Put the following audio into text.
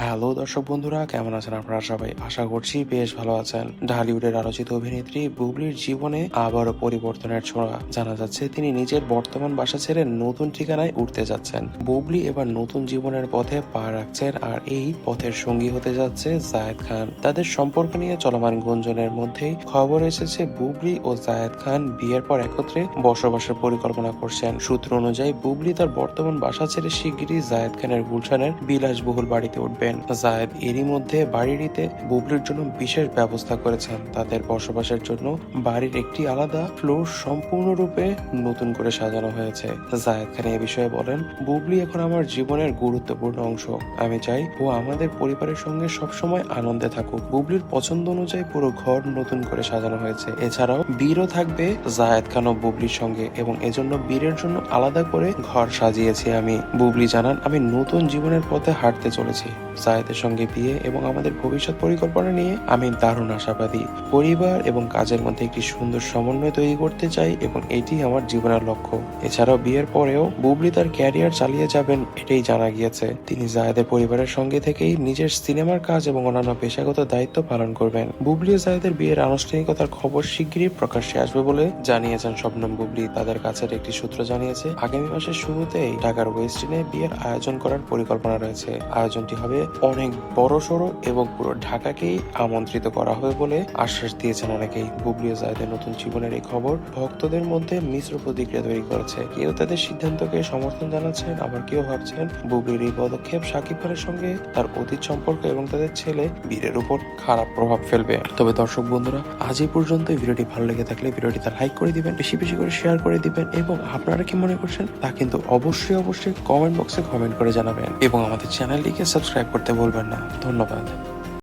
Hello দর্শক বন্ধুরা, কেমন আছেন আপনারা সবাই? আশা করছি বেশ ভালো আছেন। ঢালিউডের আলোচিত অভিনেত্রী বুবলির জীবনে আবারও পরিবর্তনের ছোঁয়া। জানা যাচ্ছে, তিনি নিজের বর্তমান বাসা ছেড়ে নতুন ঠিকানায় উঠতে যাচ্ছেন। বুবলি এবার নতুন জীবনের পথে পা রাখছেন আর এই পথের সঙ্গী হতে যাচ্ছে জায়েদ খান। তাদের সম্পর্ক নিয়ে চলমান গুঞ্জনের মধ্যেই খবর এসেছে, বুবলি ও জায়েদ খান বিয়ের পর একত্রে বসবাসের পরিকল্পনা করছেন। সূত্র অনুযায়ী, বুবলি তার বর্তমান বাসা ছেড়ে শিগগিরই জায়েদ খানের গুলশানের বিলাসবহুল বাড়িতে উঠবেন জায়েদ এরই মধ্যে বাড়িটিতে বুবলির জন্য বিশেষ ব্যবস্থা করেছেন। তাদের বসবাসের জন্য বাড়ির একটি আলাদা ফ্লোর সম্পূর্ণরূপে নতুন করে সাজানো হয়েছে। জায়েদ খান এ বিষয়ে বলেন, বুবলি এখন আমার জীবনের গুরুত্বপূর্ণ অংশ। আমি চাই ও আমাদের পরিবারের সঙ্গে সবসময় আনন্দে থাকুক। বুবলির পছন্দ অনুযায়ী পুরো ঘর নতুন করে সাজানো হয়েছে। এছাড়াও বীরও থাকবে জায়েদ খান ও বুবলির সঙ্গে এবং এজন্য বীরের জন্য আলাদা করে ঘর সাজিয়েছি আমি। বুবলি জানান, আমি নতুন জীবনের পথে হাঁটতে চলেছি। জায়েদের সঙ্গে বিয়ে এবং আমাদের ভবিষ্যৎ পরিকল্পনা নিয়ে আমি দারুণ আশাবাদী। পরিবার এবং কাজের মধ্যে একটি সুন্দর সমন্বয় তৈরি করতে চাই এবং এটি আমার জীবনের লক্ষ্য। এছাড়াও বিয়ের পরেও বুবলি তার ক্যারিয়ার চালিয়ে যাবেন এটাই জানা গিয়েছে। তিনি জায়েদের পরিবারের সঙ্গে থেকেই নিজের সিনেমার কাজ এবং অন্যান্য পেশাগত দায়িত্ব পালন করবেন। বুবলি ও জায়েদের বিয়ের আনুষ্ঠানিকতার খবর শিগগিরই প্রকাশ্যে আসবে বলে জানিয়েছেন শবনম বুবলি। তাদের কাছের একটি সূত্র জানিয়েছে, আগামী মাসের শুরুতেই ঢাকার ওয়েস্টিনে বিয়ের আয়োজন করার পরিকল্পনা রয়েছে। আয়োজনটি হবে অনেক বড় সড়ো এবং পুরো ঢাকাকেই আমন্ত্রিত করা হবে বলে আশ্বাস দিয়েছেন অনেকেই। বুবলি ও জায়েদের নতুন জীবনের এই খবর ভক্তদের মধ্যে মিশ্র প্রতিক্রিয়া তৈরি করেছে। কেউ তাদের সিদ্ধান্তকে সমর্থন জানাচ্ছেন, আবার কেউ ভাবছেন বুবলির এই পদক্ষেপ সাকিব খানের সঙ্গে তার অতীত সম্পর্ক এবং তাদের ছেলে বীরের উপর খারাপ প্রভাব ফেলবে। তবে দর্শক বন্ধুরা, আজ এই পর্যন্ত ভিডিওটি ভালো লেগে থাকলে ভিডিওটি তার লাইক করে দিবেন, বেশি বেশি করে শেয়ার করে দিবেন এবং আপনারা কি মনে করছেন তা কিন্তু অবশ্যই অবশ্যই কমেন্ট বক্সে কমেন্ট করে জানাবেন। এবং আমাদের চ্যানেলটিকে সাবস্ক্রাইব করতে বলবেন না। ধন্যবাদ।